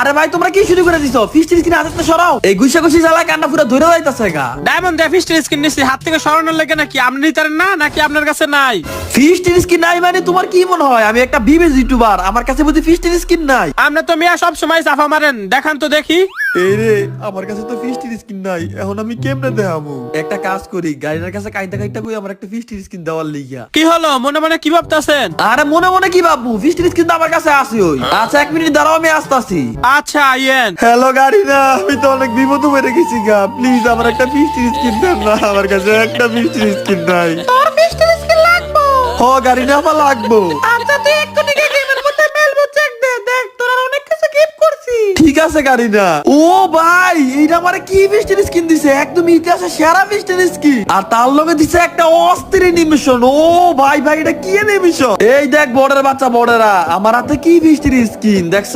আরে ভাই তোমরা কি শুরু করে দিছো? ফিস্টির স্কিন হাতে সরাও। এই গুছা গুছি জ্বালা কান্না পুরো ধরে যাইতাছে গা। ডায়মন্ড দা ফিস্টের স্ক্রিন নিছি হাত থেকে সরানোর লাগে নাকি আপনি নিতারেন না নাকি আপনার কাছে নাই? ফিস্টির স্ক্রিন নাই মানে তোমার কি মনে হয়? আমি একটা বিবেজ ইউটিউবার আমার কাছে বুঝি ফিস্টির স্কিন নাই। আপনি তো মিয়া সব সময় চাফা মারেন দেখান তো দেখি। এই রে আমার কাছে তো ফিস্টির স্কিন নাই এখন আমি কেমনে দেখাবো? একটা কাজ করি গাড়ির কাছে কাইটা কাইটা কই আমার একটা ফিস্টির স্কিন দেওয়ার লিগা। কি হলো? মনে মনে কি ভাবতেছেন? আরে মনে মনে কি ভাববো? ফিস্টির স্কিন আমার কাছে আছে ওই। আচ্ছা এক মিনিট দাঁড়াও আমি আসতাছি। আচ্ছা আইয়েন। হ্যালো গাড়ি না আমি তো অনেক বিপদ হয়ে গেছি গা। প্লিজ আমার একটা ফিস্টির স্কিন দেন না আমার কাছে একটা ফিস্টির স্কিন নাই। তোর ফিস্টের স্কিন লাগবো। হ গাড়ি না আমার লাগবো। আচ্ছা তুই আছে গাড়ি না ও ভাই, এইটা মানে কি মিষ্টির স্কিন দিছে? একদম ইতিহাসের সেরা মিষ্টির স্কিন আর তার লগে দিছে একটা অস্থির নিমিশন ও ভাই ভাই, এটা কি নিমিশন এই দেখ বর্ডার বাচ্চা বর্ডারা আমার হাতে কি মিষ্টির স্কিন দেখছ